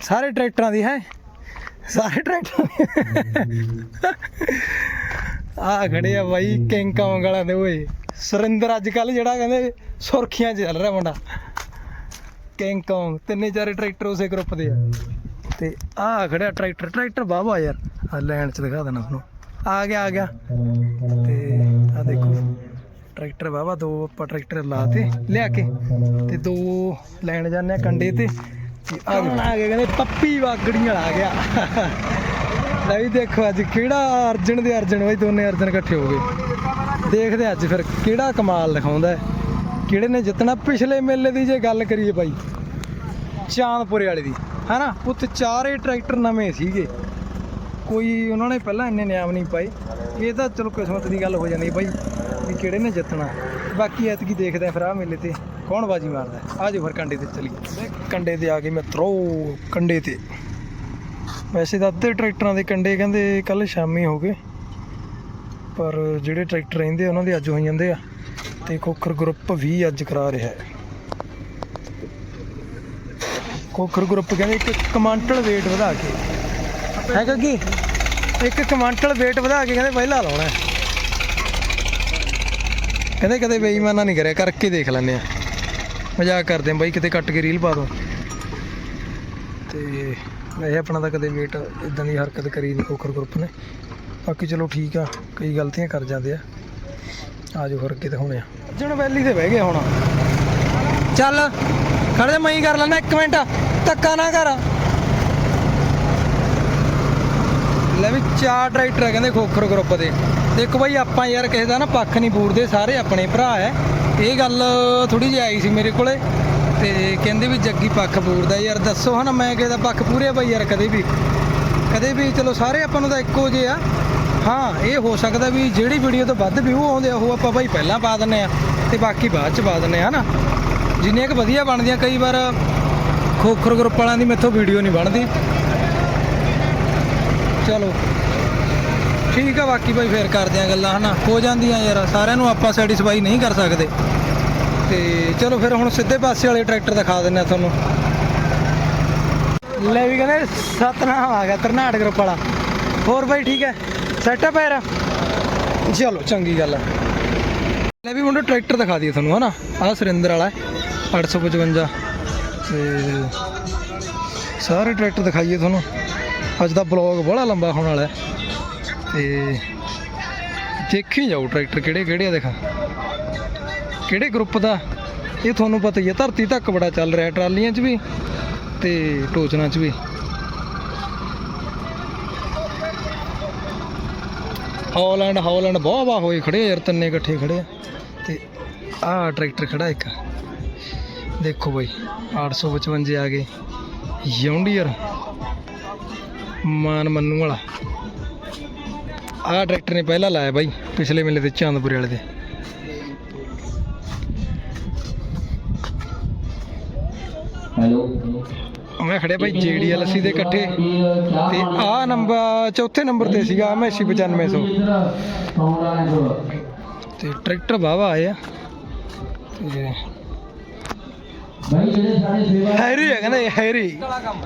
ਸਾਰੇ ਟਰੈਕਟਰਾਂ ਦੀ ਹੈ? ਸਾਰੇ ਟਰੈਕਟਰਾਂ ਦੀ। ਆ ਖੜੇ ਆ ਬਾਈ ਕਿੰਗ ਕੌਂਗ ਵਾਲਿਆਂ ਦੇ ਓਏ। ਸੁਰਿੰਦਰ ਅੱਜ ਕੱਲ ਜਿਹੜਾ ਕਹਿੰਦੇ ਸੁਰਖੀਆਂ 'ਚ ਚੱਲ ਰਿਹਾ ਮੁੰਡਾ। ਕਿੰਗ ਕੌਂਗ ਤਿੰਨੇ ਚਾਰੇ ਟਰੈਕਟਰ ਉਸੇ ਗਰੁੱਪ ਦੇ ਆ। ਤੇ ਆ ਖੜਿਆ ਟਰੈਕਟਰ ਟਰੈਕਟਰ ਬਾਬਾ ਯਾਰ। ਆ ਲੈਣ 'ਚ ਦਿਖਾ ਦੇਣਾ ਤੁਹਾਨੂੰ। ਆ ਗਿਆ ਆ ਗਿਆ। ਤੇ ਆ ਦੇਖੋ ਟਰੈਕਟਰ ਬਾਬਾ ਦੋ ਆਪਾਂ ਟਰੈਕਟਰ ਲਾਤੇ ਲਿਆ ਕੇ। ਤੇ ਦੋ ਲੈਣ ਜਾਂਦੇ ਆ ਕੰਡੇ ਤੇ। ਆ ਗਿਆ? ਕਹਿੰਦੇ ਪੱਪੀ ਵਾਗੜੀ ਵਾਲਾ ਆ ਗਿਆ। ਲੈ ਵੀ ਦੇਖੋ ਅੱਜ ਕਿਹੜਾ ਅਰਜਨ ਦੇ ਅਰਜਨ ਬਾਈ, ਦੋਨੇ ਅਰਜਨ ਇਕੱਠੇ ਹੋ ਗਏ। ਦੇਖਦੇ ਅੱਜ ਫਿਰ ਕਿਹੜਾ ਕਮਾਲ ਦਿਖਾਉਂਦਾ ਕਿਹੜੇ ਨੇ ਜਿੱਤਣਾ? ਪਿਛਲੇ ਮੇਲੇ ਦੀ ਜੇ ਗੱਲ ਕਰੀਏ ਬਾਈ, ਚਾਂਦਪੁਰੇ ਵਾਲੇ ਦੀ। ਹੈਨਾ? ਉੱਥੇ ਚਾਰੇ ਟਰੈਕਟਰ ਨਵੇਂ ਸੀਗੇ। ਕੋਈ ਉਹਨਾਂ ਨੇ ਪਹਿਲਾਂ ਇੰਨੇ ਨਿਆਮ ਨਹੀਂ ਪਾਏ। ਇਹ ਤਾਂ ਚਲੋ ਕਿਸਮਤ ਦੀ ਗੱਲ ਹੋ ਜਾਂਦੀ ਹੈ ਬਾਈ, ਵੀ ਕਿਹੜੇ ਨੇ ਜਿੱਤਣਾ। ਬਾਕੀ ਐਤਕੀ ਦੇਖਦੇ ਆ ਫਿਰ ਆ ਮੇਲੇ ਤੇ ਕੌਣ ਬਾਜੀ ਮਾਰਦਾ ਹੈ। ਫਿਰ ਕੰਡੇ ਤੇ ਚਲੀ ਕੰਡੇ ਤੇ ਆ ਕੇ ਮਿੱਤਰੋ ਕੰਡੇ ਤੇ। ਵੈਸੇ ਤਾਂ ਅੱਧੇ ਟਰੈਕਟਰਾਂ ਦੇ ਕੰਡੇ ਕਹਿੰਦੇ ਕੱਲ ਸ਼ਾਮੀ ਹੋ ਗਏ। ਪਰ ਜਿਹੜੇ ਟਰੈਕਟਰ ਰਹਿੰਦੇ ਉਹਨਾਂ ਦੇ ਅੱਜ ਹੋ ਜਾਂਦੇ ਆ। ਤੇ ਕੋਖਰ ਗਰੁੱਪ ਵੀ ਅੱਜ ਕਰਾ ਰਿਹਾ ਹੈ। ਕੋਖਰ ਗਰੁੱਪ ਕਹਿੰਦੇ ਇੱਕ ਕਮਾਂਟਲ weight ਵਧਾ ਕੇ। ਹੈ ਕਿ ਇੱਕ ਕਮਾਂਟਲ weight ਵਧਾ ਕੇ ਕਹਿੰਦੇ ਪਹਿਲਾਂ ਲਾਉਣਾ। ਕਹਿੰਦੇ ਕਦੇ ਬੇਈਮਾਨਾ ਨਹੀਂ ਕਰਿਆ ਕਰਕੇ ਦੇਖ ਲੈਂਦੇ ਆ। ਮਜ਼ਾਕ ਕਰਦੇ ਆ ਬਾਈ ਕਿਤੇ ਕੱਟ ਕੇ ਰੀਲ ਪਾ ਦੋ। ਤੇ ਵੈਸੇ ਆਪਣਾ ਤਾਂ ਕਦੇ ਵੇਟ ਇਦਾਂ ਦੀ ਹਰਕਤ ਕਰੀ ਨਹੀਂ ਕੋਖਰ ਗਰੁੱਪ ਨੇ। ਬਾਕੀ ਚਲੋ ਠੀਕ ਆ ਕਈ ਗਲਤੀਆਂ ਕਰ ਜਾਂਦੇ ਆ। ਆਜੋ ਫਿਰ ਅੱਗੇ ਦਿਖਾਉਣੇ ਆ। ਅਰਜਨ ਵੈਲੀ ਤੇ ਬਹਿ ਗਏ ਹੁਣ। ਚੱਲ ਖੜ ਜਾ ਮੈਂ ਹੀ ਕਰ ਲੈਣਾ ਇੱਕ ਮਿੰਟ ਧੱਕਾ ਨਾ ਕਰ। ਲੈ ਵੀ ਚਾਰ ਟਰੈਕਟਰ ਆ ਕਹਿੰਦੇ ਖੋਖਰ ਗਰੁੱਪ ਦੇ। ਦੇਖੋ ਬਾਈ ਆਪਾਂ ਯਾਰ ਕਿਸੇ ਦਾ ਨਾ ਪੱਖ ਨਹੀਂ ਪੂਰਦੇ ਸਾਰੇ ਆਪਣੇ ਭਰਾ ਐ। ਇਹ ਗੱਲ ਥੋੜੀ ਜਿਹੀ ਆਈ ਸੀ ਮੇਰੇ ਕੋਲੇ। ਤੇ ਕਹਿੰਦੇ ਵੀ ਜੱਗੀ ਪੱਖ ਪੂਰਦਾ ਯਾਰ ਦੱਸੋ ਹਨਾ, ਮੈਂ ਕਿਸੇ ਦਾ ਪੱਖ ਪੂਰਿਆ ਬਾਈ ਯਾਰ, ਕਦੇ ਵੀ। ਕਦੇ ਵੀ ਚਲੋ ਸਾਰੇ ਆਪਾਂ ਨੂੰ ਤਾਂ ਇੱਕੋ ਜਿਹੇ ਆ। ਹਾਂ, ਇਹ ਹੋ ਸਕਦਾ ਵੀ ਜਿਹੜੀ ਵੀਡੀਓ ਤੋਂ ਵੱਧ ਵਿਊ ਆਉਂਦੇ ਆ, ਉਹ ਆਪਾਂ ਬਾਈ ਪਹਿਲਾਂ ਪਾ ਦਿੰਨੇ ਆ ਤੇ ਬਾਕੀ ਬਾਅਦ ਚ ਪਾ ਦਿੰਨੇ ਆ, ਹਨਾ। ਜਿੰਨੀਆਂ ਕੁ ਵਧੀਆ ਬਣਦੀਆਂ, ਕਈ ਵਾਰ ਖੋਖਰ ਗਰੁੱਪ ਵਾਲਿਆਂ ਦੀ ਮੈਥੋਂ ਵੀਡੀਓ ਨਹੀਂ ਬਣਦੀ। ਚਲੋ। ਠੀਕ ਆ, ਬਾਕੀ ਬਾਈ ਫੇਰ ਕਰਦੇ ਆ ਗੱਲਾਂ, ਹਨਾ। ਹੋ ਜਾਂਦੀਆਂ ਯਾਰ, ਸਾਰਿਆਂ ਨੂੰ ਆਪਾਂ ਸੈਟੀਸਫਾਈ ਨਹੀਂ ਕਰ ਸਕਦੇ। ਤੇ ਚਲੋ ਫਿਰ ਹੁਣ ਸਿੱਧੇ ਪਾਸੇ ਵਾਲੇ ਟਰੈਕਟਰ ਦਿਖਾ ਦਿੰਨੇ ਆ ਤੁਹਾਨੂੰ। ਲੈ ਵੀ ਕਹਿੰਦੇ ਸਤਨਾਮ ਆ ਗਿਆ ਤਰਨਾਟ ਗਰੁੱਪ ਵਾਲਾ। ਹੋਰ ਬਾਈ ਠੀਕ ਹੈ? ਸੈਟ ਆ ਪੈਰ? ਚਲੋ, ਚੰਗੀ ਗੱਲ ਹੈ ਲੈ ਵੀ ਮੁੰਡਾ ਟਰੈਕਟਰ ਦਿਖਾ ਦਈਏ ਤੁਹਾਨੂੰ, ਹਨਾ? ਆਹ ਸੁਰਿੰਦਰ ਵਾਲਾ ਹੈ 855 ਤੇ ਸਾਰੇ ਟਰੈਕਟਰ ਦਿਖਾਈਏ ਤੁਹਾਨੂੰ। ਅੱਜ ਦਾ ਬਲੌਗ ਬੜਾ ਲੰਬਾ ਹੋਣ ਵਾਲਾ ਹੈ। ਤੇ ਦੇਖੀ ਜਾਓ ਟਰੈਕਟਰ ਕਿਹੜੇ ਕਿਹੜੇ ਆ, ਦੇਖਾ। ਕਿਹੜੇ ਗਰੁੱਪ ਦਾ? ਇਹ ਤੁਹਾਨੂੰ ਪਤਾ ਹੀ ਹੈ ਧਰਤੀ ਤੱਕ ਬੜਾ ਚੱਲ ਰਿਹਾ, ਟਰਾਲੀਆਂ 'ਚ ਵੀ ਤੇ ਟੋਚਨਾਂ 'ਚ ਵੀ। ਹੌਲੈਂਡ ਹੌਲੈਂਡ ਬਹੁਤ ਵਾਹ ਹੋਏ ਖੜੇ ਯਾਰ, ਤਿੰਨੇ ਇਕੱਠੇ ਖੜੇ ਆ। ਤੇ ਆਹ ਟਰੈਕਟਰ ਖੜਾ ਇੱਕ। ਦੇਖੋ ਬਾਈ 855 ਆ ਗਏ। ਯੌਂਡੀਅਰ ਮਾਨ ਮੰਨੂ ਵਾਲਾ। ਆਹ ਟਰੈਕਟਰ ਨੇ ਪਹਿਲਾਂ ਲਾਇਆ ਬਾਈ, ਪਿਛਲੇ ਮੇਲੇ ਤੇ ਚਾਂਦਪੁਰੇ ਵਾਲੇ ਦੇ। ਮੈਂ ਖੜਿਆ ਬਾਈ ਜੀਡੀਐਲਸੀ ਦੇ ਇਕੱਠੇ ਤੇ ਆਹ ਨੰਬਰ ਚੌਥੇ ਨੰਬਰ ਤੇ ਸੀਗਾ ਮੈਸੀ 9500 ਤੇ ਟਰੈਕਟਰ ਵਾਵਾ ਆਏ ਆ। ਤੇ ਭਾਈ ਜਿਹੜੇ ਸਾਡੇ ਸੇਵਾ ਹੈਰੀ ਹੈ ਕਹਿੰਦੇ ਹੈਰੀ।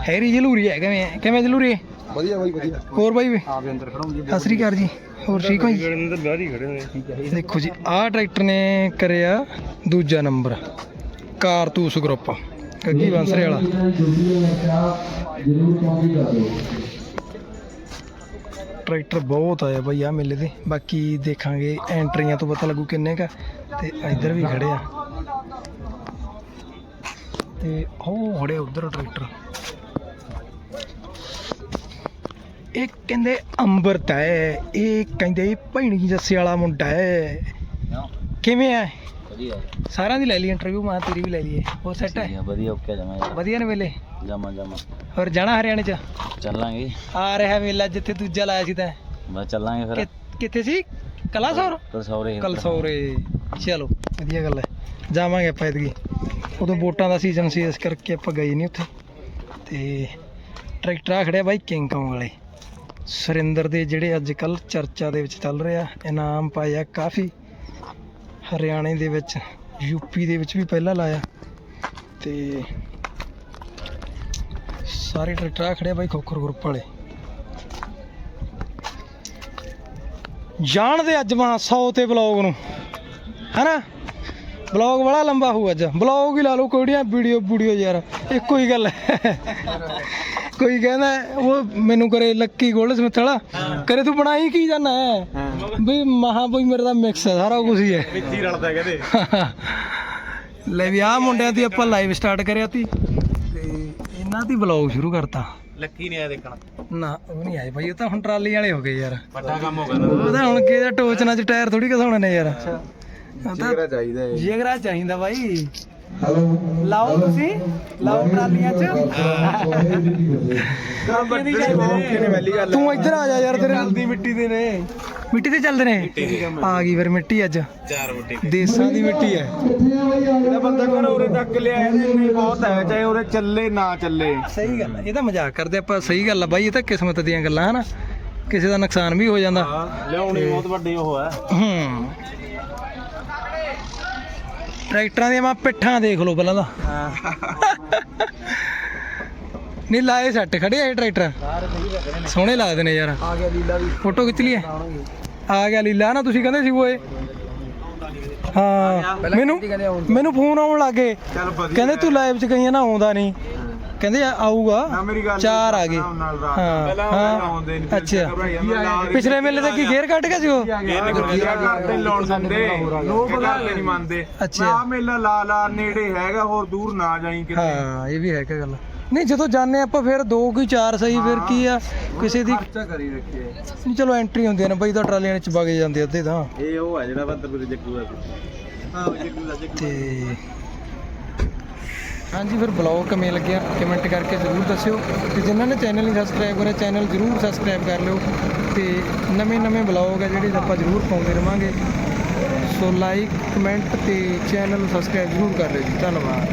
ਹੈਰੀ ਜਲੂਰੀ ਹੈ ਕਿਵੇਂ ਕਿਵੇਂ ਜਲੂਰੀ ਵਧੀਆ ਬਾਈ ਵਧੀਆ। ਹੋਰ ਬਾਈ ਵੇ? ਸਤਿ ਸ੍ਰੀ ਅਕਾਲ ਜੀ। ਹੋਰ ਠੀਕ ਹੋ ਜੀ? ਗੜਨ ਤਾਂ ਬਾਹਰ ਹੀ ਖੜੇ ਹੋਏ ਦੇਖੋ ਜੀ ਆਹ ਟਰੈਕਟਰ ਨੇ ਕਰਿਆ ਦੂਜਾ ਨੰਬਰ ਕਾਰਤੂਸ ਗਰੁੱਪ। ਗੱਗੀ ਬਾਂਸਰੇ ਵਾਲਾ। ਟਰੈਕਟਰ ਬਹੁਤ ਆਇਆ ਬਈ ਆ ਮੇਲੇ ਤੇ ਬਾਕੀ ਦੇਖਾਂਗੇ, ਐਂਟਰੀਆਂ ਤੋਂ ਪਤਾ ਲੱਗੂ ਕਿੰਨੇ ਕਾ ਤੇ ਇੱਧਰ ਵੀ ਖੜੇ ਆ। ਤੇ ਉਹ ਖੜੇ ਉਧਰ ਟਰੈਕਟਰ। ਇਹ ਕਹਿੰਦੇ ਅੰਬਰਤ ਹੈ ਇਹ ਕਹਿੰਦੇ ਭੈਣੀ ਜੱਸੇ ਵਾਲਾ ਮੁੰਡਾ ਹੈ। ਕਿਵੇਂ ਆ? ਵਧੀਆ ਸਾਰਿਆਂ ਦੀ ਲੈ ਲਈ ਇੰਟਰਵਿਊ ਮਾਂ ਤੇਰੀ ਵੀ ਲੈ ਲਈਏ। ਹੋਰ ਸੈੱਟ ਹੈ? ਵਧੀਆ ਓਕੇ ਜਮਾ ਵਧੀਆ ਨੇ ਮੇਲੇ ਜਮਾ ਜਮਾ। ਹੋਰ ਜਾਣਾ ਹਰਿਆਣੇ ਚ? ਚੱਲਾਂਗੇ। ਆ ਰਿਹਾ ਮੇਲਾ ਜਿੱਥੇ ਦੂਜਾ ਲਾਇਆ ਸੀ ਤੈਂ। ਬਸ ਚੱਲਾਂਗੇ ਫਿਰ। ਕਿੱਥੇ ਸੀ? ਕਲਾਸੌਰ? ਕਲਸੌਰੇ ਕਲਸੌਰੇ ਚਲੋ ਵਧੀਆ ਗੱਲ ਹੈ। ਜਾਵਾਂਗੇ ਆਪਾਂ ਇਤਕੀ ਉਦੋਂ ਵੋਟਾਂ ਦਾ ਸੀਜ਼ਨ ਸੀ ਇਸ ਕਰਕੇ ਆਪਾਂ ਗਏ ਨਹੀਂ ਉੱਥੇ। ਤੇ ਟਰੈਕਟਰ ਆ ਖੜਿਆ ਬਾਈ ਕਿੰਗ ਕੌਂਗ ਵਾਲੇ। ਸੁਰਿੰਦਰ ਦੇ ਜਿਹੜੇ ਅੱਜ ਕੱਲ ਚਰਚਾ ਦੇ ਵਿੱਚ ਚੱਲ ਰਿਹਾ। ਇਨਾਮ ਪਾਇਆ ਕਾਫੀ। ਹਰਿਆਣੇ ਦੇ ਵਿੱਚ ਯੂਪੀ ਦੇ ਵਿੱਚ ਵੀ ਪਹਿਲਾਂ ਲਾਇਆ। ਤੇ ਸਾਰੇ ਟਰੈਕਟਰ ਆ ਖੜਿਆ ਬਾਈ ਖੋਖਰ ਗਰੁੱਪ ਵਾਲੇ। ਜਾਣਦੇ ਅੱਜ ਮਾਂ 100 ਤੇ ਬਲੌਗ ਨੂੰ। ਹੈਨਾ? ਬਲੌਗ ਬੜਾ ਲੰਬਾ ਹੋਊ ਅੱਜ। ਬਲੌਗ ਹੀ ਲਾ ਲਓ ਕਿਹੜੀਆਂ ਵੀਡੀਓ ਵੀਡੀਓ ਯਾਰ, ਇੱਕੋ ਹੀ ਗੱਲ ਹੈ। ਕੋਈ ਕਹਿੰਦਾ, ਉਹ ਮੈਨੂੰ ਕਰੇ ਲੱਕੀ ਗੋਲਡ ਸਮਿਥ ਵਾਲਾ, ਕਰੇ ਤੂੰ ਬਣਾਈ ਕੀ ਜਾਣਾ ਹੈ? ਵੀ ਮਹਾ ਬਈ ਮੇਰੇ ਦਾ ਮਿਕਸ ਹੈ ਸਾਰਾ ਕੁਝ ਹੀ ਹੈ। ਵਿੱਚ ਹੀ ਰਲਦਾ ਕਹਿੰਦੇ। ਲੈ ਵੀ ਆ ਮੁੰਡਿਆਂ ਦੀ ਆਪਾਂ ਲਾਈਵ ਸਟਾਰਟ ਕਰਿਆ ਤੀ। ਤੇ ਇਹਨਾਂ ਦੀ ਬਲੌਗ ਸ਼ੁਰੂ ਕਰਤਾ। ਲੱਕੀ ਨਹੀਂ ਆਇਆ ਦੇਖਣ। ਨਾ ਉਹ ਨਹੀਂ ਆਏ ਭਾਈ ਉਹ ਤਾਂ ਹੁਣ ਟਰਾਲੀ ਵਾਲੇ ਹੋ ਗਏ ਯਾਰ। ਵੱਡਾ ਕੰਮ ਹੋ ਗਿਆ ਉਹ ਤਾਂ ਹੁਣ ਕਿਹਦਾ ਟੋਚਨਾ ਚ ਟਾਇਰ ਥੋੜੀ ਘਸਾਉਣੇ ਨੇ ਯਾਰ। ਜਿਗਰਾ ਚਾਹੀਦਾ ਹੈ। ਜਿਗਰਾ ਚਾਹੀਦਾ ਬਾਈ। ਲਾਓ ਤੁਸੀਂ। ਲਾਓ ਟਰਾਲੀਆਂ ਚ। ਤੂੰ ਇੱਧਰ ਆ ਜਾ ਯਾਰ ਤੇਰੇ ਜਲਦੀ ਮਿੱਟੀ ਦੇ ਨੇ। ਮਿੱਟੀ ਤੇ ਚੱਲਦੇ ਨੇ? ਆ ਗਈ ਫਿਰ ਮਿੱਟੀ ਅੱਜ। ਚਾਰ ਮਿੰਟ। ਦੇਸਾਂ ਦੀ ਮਿੱਟੀ ਹੈ। ਇਹਦਾ ਬੰਦਾ ਕਰ ਉਰੇ ਤੱਕ ਲਿਆ ਇੰਨੀ ਬਹੁਤ ਹੈ ਚਾਹੇ ਉਰੇ ਚੱਲੇ ਨਾ ਚੱਲੇ। ਸਹੀ ਗੱਲ ਹੈ ਇਹ ਤਾਂ ਮਜ਼ਾਕ ਕਰਦੇ ਆਪਾਂ ਸਹੀ ਗੱਲ ਆ ਬਾਈ ਇਹ ਤਾਂ ਕਿਸਮਤ ਦੀਆਂ ਗੱਲਾਂ ਹਨਾ। ਕਿਸੇ ਦਾ ਨੁਕਸਾਨ ਵੀ ਹੋ ਜਾਂਦਾ। ਲਿਆਉਣੀ ਬਹੁਤ ਵੱਡੀ ਉਹ ਹੈ। ਹੂੰ। ਟਰੈਕਟਰਾਂ ਦੀਆਂ ਮੈਂ ਪਿੱਠਾਂ ਦੇਖ ਲਓ ਪਹਿਲਾਂ ਤਾਂ। ਨਹੀਂ ਲਾਏ ਸੱਟ ਖੜੇ ਆ ਇਹ ਟਰੈਕਟਰ ਸੋਹਣੇ ਲੱਗਦੇ ਨੇ ਯਾਰ। ਆ ਗਿਆ ਲੀਲਾ ਵੀ। ਫੋਟੋ ਖਿੱਚ ਲਈਏ। ਆ ਗਿਆ ਲੀਲਾ ਨਾ ਤੁਸੀਂ ਕਹਿੰਦੇ ਸੀ ਓਏ ਹਾਂ ਮੈਨੂੰ ਮੈਨੂੰ ਫੋਨ ਆਉਣ ਲੱਗੇ ਕਹਿੰਦੇ ਤੂੰ ਲਾਈਵ ਚ ਗਈ ਆ ਨਾ ਆਉਂਦਾ ਨਹੀਂ। ਕਹਿੰਦੇ ਆ- ਆਊਗਾ। ਚਾਰ ਆ ਗਏ। ਹਾਂ ਹਾਂ। ਅੱਛਾ। ਪਿਛਲੇ ਮੇਲੇ ਤੇ ਕੀ ਗੇਅਰ ਕੱਢ ਗਿਆ ਸੀ ਉਹ? ਕਰਦੇ ਲਾਉਣ ਸੰਦੇ ਲੋਕ ਘਰਲੇ ਨਹੀਂ ਮੰਨਦੇ। ਅੱਛਾ। ਮੇਲਾ ਲਾ ਲਾ ਨੇੜੇ ਹੈਗਾ ਹੋਰ ਦੂਰ ਨਾ ਜਾਈ ਹਾਂ ਇਹ ਵੀ ਹੈ ਕਿ ਗੱਲ। ਨਹੀਂ ਜਦੋਂ ਜਾਂਦੇ ਆਪਾਂ ਫਿਰ ਦੋ ਕੀ ਚਾਰ ਸਹੀ ਫਿਰ ਕੀ ਆ? ਕਿਸੇ ਦੀ ਕਰੀ ਰੱਖੀਏ। ਨਹੀਂ ਚਲੋ ਐਂਟਰੀ ਹੁੰਦੀ ਆ ਨਾ ਬਈ ਤਾਂ ਟਰਾਲੀਆਂ ਚ ਵਗੇ ਜਾਂਦੇ ਅੱਧੇ ਤਾਂ। ਇਹ ਉਹ ਹੈ ਜਿਹੜਾ ਬੰਦਰ ਮੇਰੇ ਜੱਗੂ ਦਾ ਹਾਂ ਜੱਗੂ ਦਾ ਜੱਗੂ ਤੇ ਹਾਂਜੀ ਫਿਰ ਬਲੌਗ ਕਿਵੇਂ ਲੱਗਿਆ ਕਮੈਂਟ ਕਰਕੇ ਜ਼ਰੂਰ ਦੱਸਿਓ। ਤੇ ਜਿਨ੍ਹਾਂ ਨੇ ਚੈਨਲ ਨਹੀਂ ਸਬਸਕ੍ਰਾਈਬ ਕਰਿਆ ਚੈਨਲ ਜ਼ਰੂਰ ਸਬਸਕ੍ਰਾਈਬ ਕਰ ਲਿਓ। ਤੇ ਨਵੇਂ ਨਵੇਂ ਬਲੌਗ ਆ ਜਿਹੜੇ ਆਪਾਂ ਜ਼ਰੂਰ ਪਾਉਂਦੇ ਰਵਾਂਗੇ। ਸੋ ਲਾਈਕ ਕਮੈਂਟ ਤੇ ਚੈਨਲ ਨੂੰ ਸਬਸਕ੍ਰਾਈਬ ਜ਼ਰੂਰ ਕਰ ਲਿਓ ਜੀ। ਧੰਨਵਾਦ।